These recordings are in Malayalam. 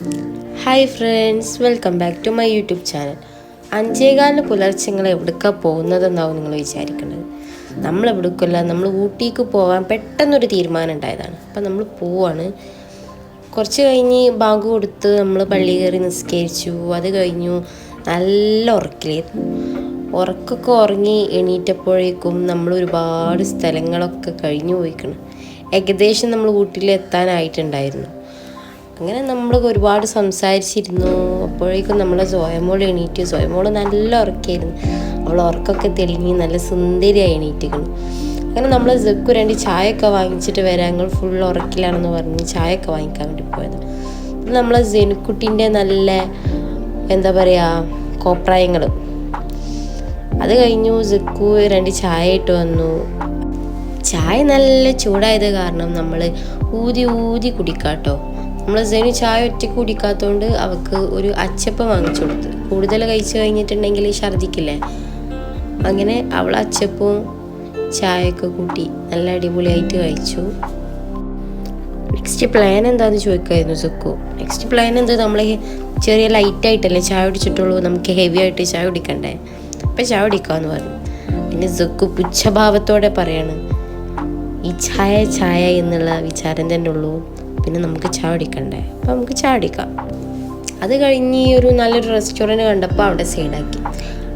Hi friends welcome back to my YouTube channel അഞ്ചേകാലിന് പുലർച്ചെ നിങ്ങൾ എവിടേക്കാണ് പോകുന്നതെന്നാവും നിങ്ങൾ വിചാരിക്കുന്നത്. നമ്മൾ എവിടേക്കല്ല നമ്മൾ ഊട്ടിക്ക് പോകാൻ പെട്ടെന്നൊരു തീരുമാനം ഉണ്ടായതാണ്. അപ്പം നമ്മൾ പോവാണ്. കുറച്ച് കഴിഞ്ഞ് ബാങ്ക് കൊടുത്ത് നമ്മൾ പള്ളി കയറി നിസ്കരിച്ചു. അത് കഴിഞ്ഞു നല്ല ഉറക്കിലായിരുന്നു ഉറക്കൊക്കെ ഉറങ്ങി എണീറ്റപ്പോഴേക്കും നമ്മൾ ഒരുപാട് സ്ഥലങ്ങളൊക്കെ കഴിഞ്ഞു പോയിക്കണം. ഏകദേശം നമ്മൾ ഊട്ടിയിൽ എത്താനായിട്ടുണ്ടായിരുന്നു. അങ്ങനെ നമ്മൾ ഒരുപാട് സംസാരിച്ചിരുന്നു. അപ്പോഴേക്കും നമ്മളെ സോയമോൾ എണീറ്റ് സോയമോൾ നല്ല ഉറക്കായിരുന്നു. അവൾ ഉറക്കൊക്കെ തെളിഞ്ഞ് നല്ല സുന്ദരിയായി എണീറ്റിക്കണം അങ്ങനെ നമ്മൾ ജക്കു രണ്ട് ചായയൊക്കെ വാങ്ങിച്ചിട്ട് വരാം. ഞങ്ങൾ ഫുൾ ഉറക്കിലാണെന്ന് പറഞ്ഞ് ചായയൊക്കെ വാങ്ങിക്കാൻ വേണ്ടി പോയത്. നമ്മളെ ജനുക്കുട്ടിന്റെ നല്ല എന്താ പറയുക കോപ്രായങ്ങൾ അത് കഴിഞ്ഞു ജക്കു രണ്ട് ചായ ഇട്ട് വന്നു. ചായ നല്ല ചൂടായത് കാരണം നമ്മൾ ഊതി ഊതി കുടിക്കാട്ടോ. നമ്മൾ സെനു ചായ ഒറ്റയ്ക്ക് കുടിക്കാത്തതുകൊണ്ട് അവൾക്ക് ഒരു അച്ചപ്പം വാങ്ങിച്ചു കൊടുത്ത്. കൂടുതൽ കഴിച്ചു കഴിഞ്ഞിട്ടുണ്ടെങ്കിൽ ഛർദിക്കില്ലേ? അങ്ങനെ അവൾ അച്ചപ്പവും ചായയൊക്കെ കൂട്ടി നല്ല അടിപൊളിയായിട്ട് കഴിച്ചു. നെക്സ്റ്റ് പ്ലാൻ എന്താന്ന് ചോദിക്കായിരുന്നു സുക്കു. നെക്സ്റ്റ് പ്ലാൻ എന്ത്? നമ്മൾ ചെറിയ ലൈറ്റ് ആയിട്ടല്ലേ ചായ കുടിച്ചിട്ടുള്ളൂ. നമുക്ക് ഹെവി ആയിട്ട് ചായ കുടിക്കണ്ടേ? അപ്പം ചായ കുടിക്കാമെന്ന് പറഞ്ഞു. പിന്നെ സുക്കു പുച്ഛഭാവത്തോടെ പറയാണ് ഈ ചായ ചായ എന്നുള്ള വിചാരം തന്നെ ഉള്ളൂ. പിന്നെ നമുക്ക് ചാടിക്കണ്ടേ കുടിക്കണ്ടേ? അപ്പം നമുക്ക് ചാടിക്കാം അത് കഴിഞ്ഞ് ഈ ഒരു നല്ലൊരു റെസ്റ്റോറന്റ് കണ്ടപ്പോൾ അവിടെ സൈഡാക്കി.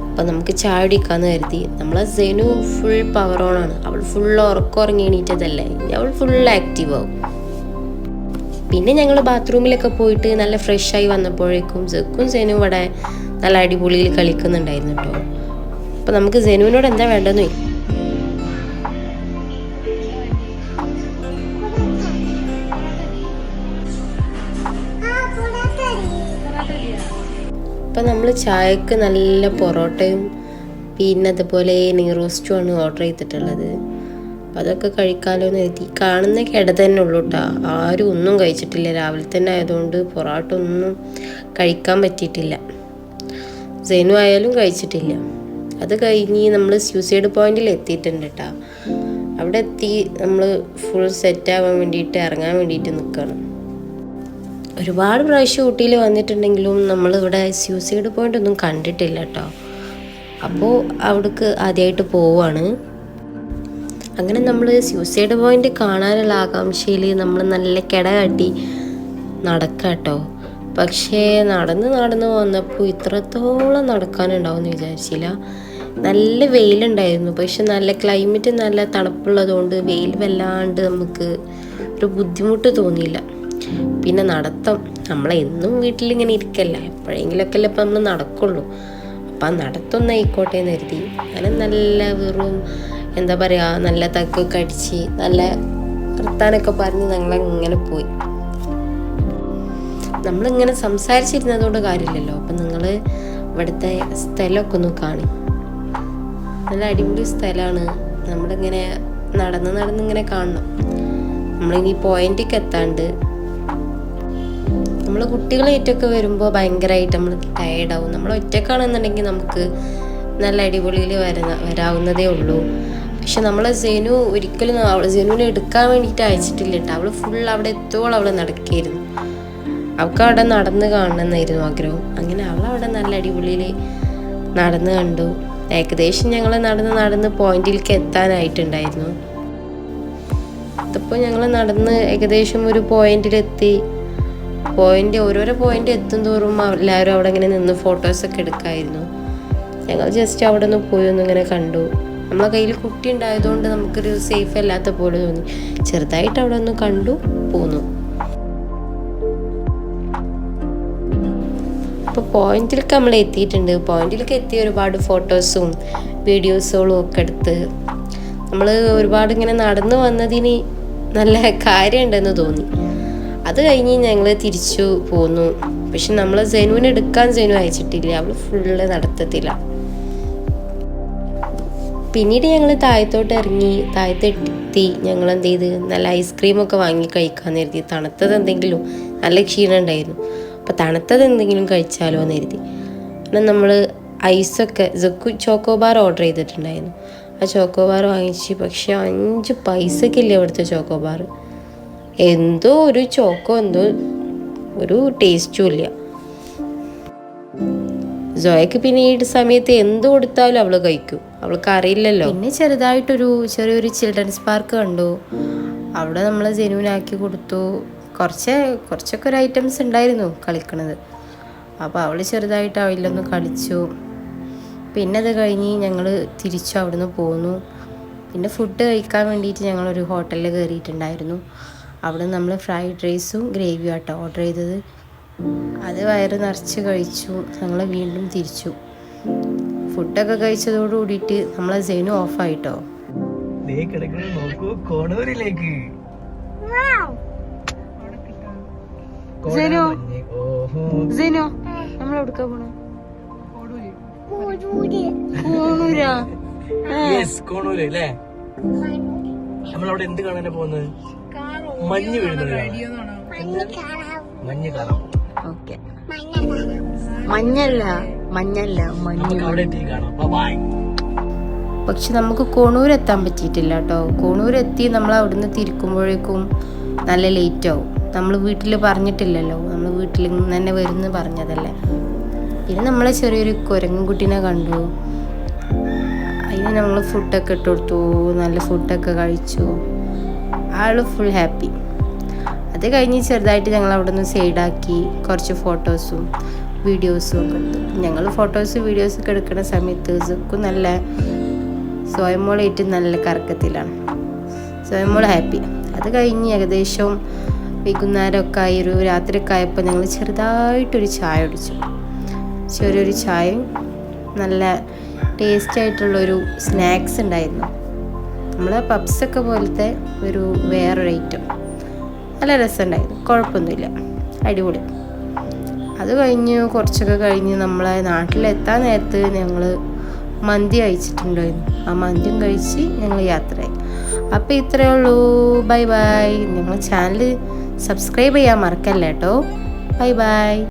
അപ്പം നമുക്ക് ചായ കുടിക്കാമെന്ന് കരുതി. നമ്മളെ സെനു ഫുൾ പവർ ഓൺ ആണ്. അവൾ ഫുൾ ഉറക്കം ഉറങ്ങി എണീറ്റതല്ലേ? അവൾ ഫുൾ ആക്റ്റീവ് ആവും. പിന്നെ ഞങ്ങൾ ബാത്റൂമിലൊക്കെ പോയിട്ട് നല്ല ഫ്രഷ് ആയി വന്നപ്പോഴേക്കും സെക്കും സെനും ഇവിടെ നല്ല അടിപൊളിയിൽ കളിക്കുന്നുണ്ടായിരുന്നു കേട്ടോ അപ്പം നമുക്ക് സെനുവിനോട് എന്താ വേണ്ടതെന്ന് ചോദിക്കാം. അപ്പം നമ്മൾ ചായക്ക് നല്ല പൊറോട്ടയും പിന്നെ അതുപോലെ നെയ്റോസ്റ്റുമാണ് ഓർഡർ ചെയ്തിട്ടുള്ളത്. അപ്പം അതൊക്കെ കഴിക്കാമല്ലോ എന്ന് എഴുതി കാണുന്ന കിട തന്നെ ഉള്ളൂ കേട്ടോ ആരും ഒന്നും കഴിച്ചിട്ടില്ല. രാവിലെ തന്നെ ആയതുകൊണ്ട് പൊറോട്ട ഒന്നും കഴിക്കാൻ പറ്റിയിട്ടില്ല. സെനു ആയാലും കഴിച്ചിട്ടില്ല. അത് കഴിഞ്ഞ് നമ്മൾ സ്യൂസൈഡ് പോയിന്റിൽ എത്തിയിട്ടുണ്ട് കേട്ടോ അവിടെ എത്തി നമ്മൾ ഫുൾ സെറ്റ് ആവാൻ വേണ്ടിയിട്ട് ഇറങ്ങാൻ വേണ്ടിയിട്ട് നിൽക്കണം ഒരുപാട് പ്രാവശ്യം ഊട്ടിയിൽ വന്നിട്ടുണ്ടെങ്കിലും നമ്മളിവിടെ സ്യൂസൈഡ് പോയിന്റ് ഒന്നും കണ്ടിട്ടില്ല കേട്ടോ അപ്പോൾ അവിടേക്ക് ആദ്യമായിട്ട് പോവാണ്. അങ്ങനെ നമ്മൾ സ്യൂസൈഡ് പോയിന്റ് കാണാനുള്ള ആകാംക്ഷയിൽ നമ്മൾ നല്ല കിട കാട്ടി നടക്കാം കേട്ടോ പക്ഷേ നടന്ന് നടന്ന് വന്നപ്പോൾ ഇത്രത്തോളം നടക്കാനുണ്ടാവും വിചാരിച്ചില്ല. നല്ല വെയിലുണ്ടായിരുന്നു. പക്ഷെ നല്ല ക്ലൈമറ്റ് നല്ല തണുപ്പുള്ളതുകൊണ്ട് വെയിൽ വല്ലാണ്ട് നമുക്ക് ഒരു ബുദ്ധിമുട്ട് തോന്നിയില്ല. പിന്നെ നടത്തം. നമ്മളെന്നും വീട്ടിലിങ്ങനെ ഇരിക്കല്ല. എപ്പോഴെങ്കിലൊക്കെ അല്ലേ ഇപ്പം നമ്മൾ നടക്കുള്ളൂ. അപ്പം ആ നടത്തൊന്നും ആയിക്കോട്ടെ എന്ന് കരുതി. അങ്ങനെ നല്ല വെറും എന്താ പറയുക നല്ല തക്കൊക്കെ അടിച്ച് നല്ല വർത്താനൊക്കെ പറഞ്ഞ് ഞങ്ങളങ്ങനെ പോയി. നമ്മളിങ്ങനെ സംസാരിച്ചിരുന്നതുകൊണ്ട് കാര്യമില്ലല്ലോ. അപ്പം നിങ്ങൾ ഇവിടുത്തെ സ്ഥലമൊക്കെ ഒന്ന് കാണി. നല്ല അടിപൊളി സ്ഥലമാണ്. നമ്മളിങ്ങനെ നടന്ന് നടന്ന് ഇങ്ങനെ കാണണം. നമ്മളിനി പോയിന്റിക്ക് എത്താണ്ട് നമ്മൾ കുട്ടികളായിട്ടൊക്കെ വരുമ്പോൾ ഭയങ്കരമായിട്ട് നമ്മൾ ടയേർഡാവും നമ്മൾ ഒറ്റക്കാണെന്നുണ്ടെങ്കിൽ നമുക്ക് നല്ല അടിപൊളിയിൽ വരുന്ന വരാവുന്നതേ ഉള്ളൂ. പക്ഷെ നമ്മളെ സെനു ഒരിക്കലും സെനുവിനെ എടുക്കാൻ വേണ്ടിയിട്ട് അയച്ചിട്ടില്ല കേട്ടോ അവൾ ഫുൾ അവിടെ എത്തോളം അവൾ നടക്കായിരുന്നു അവൾക്ക് അവിടെ നടന്ന് കാണണമെന്നായിരുന്നു ആഗ്രഹം. അങ്ങനെ അവൾ അവിടെ നല്ല അടിപൊളിയിൽ നടന്ന് കണ്ടു. ഏകദേശം ഞങ്ങൾ നടന്ന് നടന്ന് പോയിന്റിലേക്ക് എത്താനായിട്ടുണ്ടായിരുന്നു. അതിപ്പോൾ ഞങ്ങൾ നടന്ന് ഏകദേശം ഒരു പോയിന്റിലെത്തി പോയിന്റ് ഓരോരോ പോയിന്റ് എത്തും തോറും എല്ലാവരും അവിടെ ഇങ്ങനെ നിന്ന് ഫോട്ടോസൊക്കെ എടുക്കായിരുന്നു. ഞങ്ങൾ ജസ്റ്റ് അവിടെ നിന്ന് പോയി ഒന്ന് ഇങ്ങനെ കണ്ടു. നമ്മളെ കയ്യിൽ കുട്ടി ഉണ്ടായതുകൊണ്ട് നമുക്കൊരു സേഫ് അല്ലാത്ത പോലെ തോന്നി. ചെറുതായിട്ട് അവിടെ ഒന്ന് കണ്ടു പോന്നു. അപ്പോൾ പോയിന്റിലേക്ക് നമ്മൾ എത്തിയിട്ടുണ്ട്. പോയിന്റിലേക്ക് എത്തി ഒരുപാട് ഫോട്ടോസും വീഡിയോസുകളും ഒക്കെ എടുത്ത് നമ്മൾ ഒരുപാട് ഇങ്ങനെ നടന്നു വന്നതിന് നല്ല കാര്യമുണ്ടെന്ന് തോന്നി. അത് കഴിഞ്ഞ് ഞങ്ങൾ തിരിച്ചു പോന്നു. പക്ഷെ നമ്മൾ സെനുവിനെ എടുക്കാൻ സെനു അയച്ചിട്ടില്ല. അവൾ ഫുള്ള് നടത്തത്തില്ല. പിന്നീട് ഞങ്ങൾ താഴത്തോട്ട് ഇറങ്ങി താഴത്തെത്തി. ഞങ്ങൾ എന്ത് ചെയ്ത്? നല്ല ഐസ്ക്രീം ഒക്കെ വാങ്ങി കഴിക്കാമെന്ന് കരുതി. തണുത്തത് എന്തെങ്കിലും നല്ല ക്ഷീണം ഉണ്ടായിരുന്നു. അപ്പോൾ തണുത്തത് എന്തെങ്കിലും കഴിച്ചാലോ എന്ന് കരുതി. അങ്ങനെ നമ്മൾ ഐസൊക്കെ ജക്കു ചോക്കോബാർ ഓർഡർ ചെയ്തിട്ടുണ്ടായിരുന്നു. ആ ചോക്കോ ബാർ വാങ്ങിച്ച് പക്ഷേ അഞ്ച് പൈസക്കില്ല ചോക്കോ ചോക്കോബാർ എന്തോ ഒരു ചോക്കോ എന്തോ ഒരു ടേസ്റ്റും ഇല്ല. ജോയക്ക് പിന്നെ ഈ സമയത്ത് എന്ത് കൊടുത്താലും അവൾ കഴിക്കും. അവൾക്ക് അറിയില്ലല്ലോ പിന്നെ ചെറുതായിട്ടൊരു ചെറിയൊരു ചിൽഡ്രൻസ് പാർക്ക് കണ്ടു. അവിടെ നമ്മൾ ജെനുവിനാക്കി കൊടുത്തു. കുറച്ച് കുറച്ചൊക്കെ ഒരു ഐറ്റംസ് ഉണ്ടായിരുന്നു കളിക്കണത്. അപ്പോൾ അവൾ ചെറുതായിട്ട് അവയിലൊന്ന് കളിച്ചു. പിന്നെ അത് കഴിഞ്ഞ് ഞങ്ങൾ തിരിച്ചു അവിടുന്ന് പോന്നു. പിന്നെ ഫുഡ് കഴിക്കാൻ വേണ്ടിയിട്ട് ഞങ്ങളൊരു ഹോട്ടലിൽ കയറിയിട്ടുണ്ടായിരുന്നു അവിടെ നമ്മൾ ഫ്രൈഡ് റൈസും ഗ്രേവിയും ആട്ടോ ഓർഡർ ചെയ്തത്. അത് വയറ് നിറച്ച് കഴിച്ചു. ഞങ്ങൾ വീണ്ടും തിരിച്ചു. ഫുഡൊക്കെ കഴിച്ചതോട് കൂടിയിട്ട് നമ്മളെ സെയിനും ഓഫായിട്ടോ നോക്കൂ കോണൂരിലേക്ക്. സെനു. ഓഹോ. സിനോ നമ്മൾ എവിടുക്കാ പോണു? കോണൂരാ. കോണൂര്. അല്ലേ? നമ്മളവിടെ എന്ത് കാണാനാ പോകുന്നത്? മഞ്ഞ് വീഴുന്നത്. മഞ്ഞ് പോകും. ഓക്കെ. മഞ്ഞല്ല. മഞ്ഞല്ല. മഞ്ഞ് കാണാം. പക്ഷെ നമുക്ക് കോണൂർ എത്താൻ പറ്റിയിട്ടില്ല കേട്ടോ. കോണൂർ എത്തി നമ്മൾ അവിടുന്ന് തിരിക്കുമ്പോഴേക്കും നല്ല ലേറ്റ് ആവും. നമ്മൾ വീട്ടിൽ പറഞ്ഞിട്ടില്ലല്ലോ. നമ്മൾ വീട്ടിൽ നിന്ന് തന്നെ വരുന്നു പറഞ്ഞതല്ലേ. പിന്നെ നമ്മളെ ചെറിയൊരു കുരങ്ങുകുട്ടീനെ കണ്ടു. അതിന് നമ്മൾ ഫുഡൊക്കെ ഇട്ട് കൊടുത്തു. നല്ല ഫുഡൊക്കെ കഴിച്ചു. ആൾ ഫുൾ ഹാപ്പി അത് കഴിഞ്ഞ് ചെറുതായിട്ട് ഞങ്ങൾ അവിടെ നിന്ന് സൈഡാക്കി കുറച്ച് ഫോട്ടോസും വീഡിയോസും ഒക്കെ എടുത്തു. ഞങ്ങൾ ഫോട്ടോസ് വീഡിയോസ് ഒക്കെ എടുക്കുന്ന സമയത്ത് സുക്കും നല്ല സ്വയംമോളായിട്ട് നല്ല കറക്കത്തിലാണ്. സ്വയംമോൾ ഹാപ്പി അത് കഴിഞ്ഞ് ഏകദേശം വൈകുന്നേരമൊക്കെ ആയി ഒരു രാത്രിയൊക്കെ ആയപ്പോൾ ഞങ്ങൾ ചെറുതായിട്ടൊരു ചായ കുടിച്ചു. ചെറിയൊരു ചായയും നല്ല ടേസ്റ്റ് ആയിട്ടുള്ളൊരു സ്നാക്സ് ഉണ്ടായിരുന്നു. നമ്മളെ പപ്സൊക്കെ പോലത്തെ ഒരു വേറൊരു ഐറ്റം നല്ല രസമുണ്ടായിരുന്നു. കുഴപ്പമൊന്നുമില്ല. അടിപൊളി. അത് കഴിഞ്ഞ് കുറച്ചൊക്കെ കഴിഞ്ഞ് നമ്മളെ നാട്ടിലെത്താൻ നേരത്ത് ഞങ്ങൾ മന്തി കഴിച്ചിട്ടുണ്ടായിരുന്നു. ആ മന്തിയും കഴിച്ച് ഞങ്ങൾ യാത്രയായി. അപ്പോൾ ഇത്രയേ ഉള്ളൂ. Bye bye. ഞങ്ങൾ ചാനൽ സബ്സ്ക്രൈബ് ചെയ്യാൻ മറക്കല്ല കേട്ടോ ബൈ ബൈ.